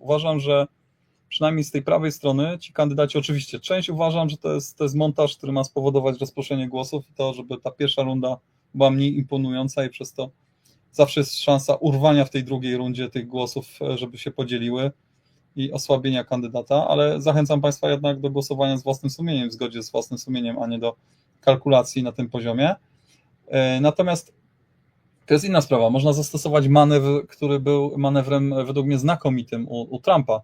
Uważam, że przynajmniej z tej prawej strony ci kandydaci, oczywiście, część uważam, że to jest, to jest montaż, który ma spowodować rozproszenie głosów i to, żeby ta pierwsza runda była mniej imponująca i przez to zawsze jest szansa urwania w tej drugiej rundzie tych głosów, e, żeby się podzieliły i osłabienia kandydata, ale zachęcam Państwa jednak do głosowania z własnym sumieniem, w zgodzie z własnym sumieniem, a nie do kalkulacji na tym poziomie. E, Natomiast to jest inna sprawa. Można zastosować manewr, który był manewrem e, według mnie znakomitym u, u Trumpa,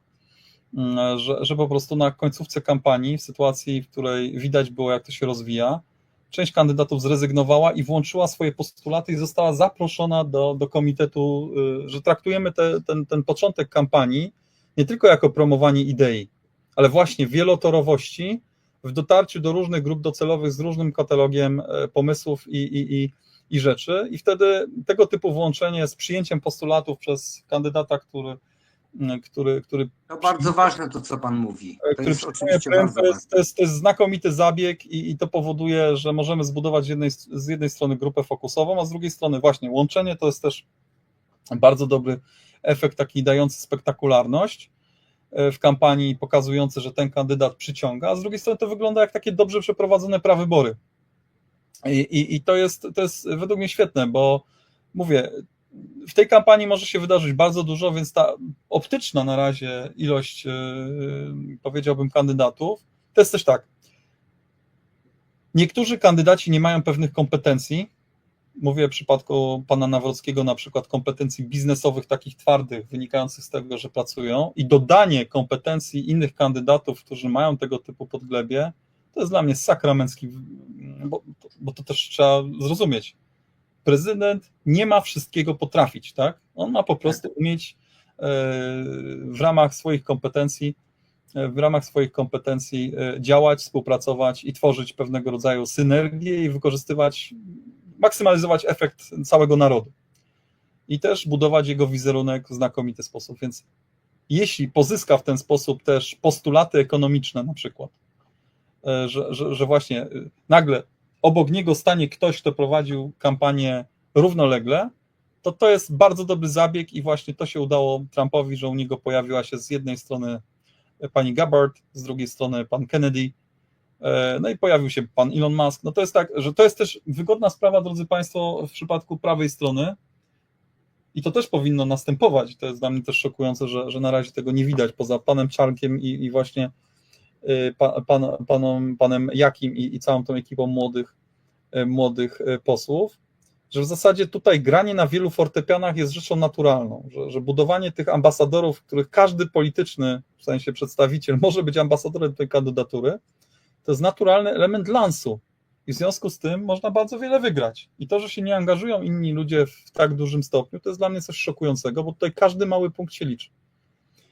Mm, że, że po prostu na końcówce kampanii, w sytuacji, w której widać było, jak to się rozwija, część kandydatów zrezygnowała i włączyła swoje postulaty i została zaproszona do, do komitetu, y, że traktujemy te, ten, ten początek kampanii nie tylko jako promowanie idei, ale właśnie wielotorowości w dotarciu do różnych grup docelowych z różnym katalogiem e, pomysłów i, i, i, i rzeczy. I wtedy tego typu włączenie z przyjęciem postulatów przez kandydata, który, mm, który, który To bardzo ważne to, co pan mówi. To który jest oczywiście bardzo to, jest, to, jest, to jest znakomity zabieg i, i to powoduje, że możemy zbudować z jednej, z jednej strony grupę fokusową, a z drugiej strony właśnie łączenie to jest też bardzo dobry efekt taki dający spektakularność e, w kampanii, pokazujący, że ten kandydat przyciąga, a z drugiej strony to wygląda jak takie dobrze przeprowadzone prawybory. I, i, to, jest, to jest według mnie świetne, bo mówię, w tej kampanii może się wydarzyć bardzo dużo, więc ta optyczna na razie ilość, yy, powiedziałbym, kandydatów, to jest też tak. Niektórzy kandydaci nie mają pewnych kompetencji. Mówię w przypadku pana Nawrockiego na przykład kompetencji biznesowych, takich twardych, wynikających z tego, że pracują, i dodanie kompetencji innych kandydatów, którzy mają tego typu podglebie, to jest dla mnie sakramencki, bo, bo to też trzeba zrozumieć prezydent nie ma wszystkiego potrafić, tak? On ma po prostu umieć e, w ramach swoich kompetencji, e, w ramach swoich kompetencji e, działać, współpracować i tworzyć pewnego rodzaju synergię i wykorzystywać, maksymalizować efekt całego narodu. I też budować jego wizerunek w znakomity sposób. Więc jeśli pozyska w ten sposób też postulaty ekonomiczne na przykład, że, że, że właśnie nagle obok niego stanie ktoś, kto prowadził kampanię równolegle, to to jest bardzo dobry zabieg i właśnie to się udało Trumpowi, że u niego pojawiła się z jednej strony pani Gabbard, z drugiej strony pan Kennedy, no i pojawił się pan Elon Musk. No to jest tak, że to jest też wygodna sprawa, drodzy Państwo, w przypadku prawej strony i to też powinno następować. To jest dla mnie też szokujące, że, że na razie tego nie widać, poza panem Czarnkiem i, i właśnie pan, panom, panem Jakim i, i całą tą ekipą młodych, młodych posłów, że w zasadzie tutaj granie na wielu fortepianach jest rzeczą naturalną, że, że budowanie tych ambasadorów, których każdy polityczny, w sensie przedstawiciel, może być ambasadorem tej kandydatury, to jest naturalny element lansu. I w związku z tym można bardzo wiele wygrać. I to, że się nie angażują inni ludzie w tak dużym stopniu, to jest dla mnie coś szokującego, bo tutaj każdy mały punkt się liczy.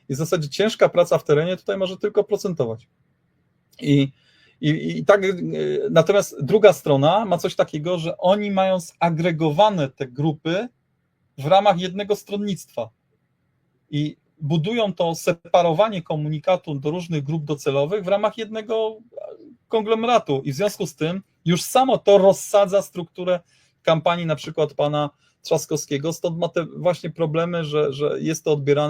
I w zasadzie ciężka praca w terenie tutaj może tylko procentować. I, i, i tak, natomiast druga strona ma coś takiego, że oni mają zagregowane te grupy w ramach jednego stronnictwa. I budują to separowanie komunikatu do różnych grup docelowych w ramach jednego konglomeratu. I w związku z tym już samo to rozsadza strukturę kampanii na przykład pana Trzaskowskiego, stąd ma te właśnie problemy, że, że jest to odbierane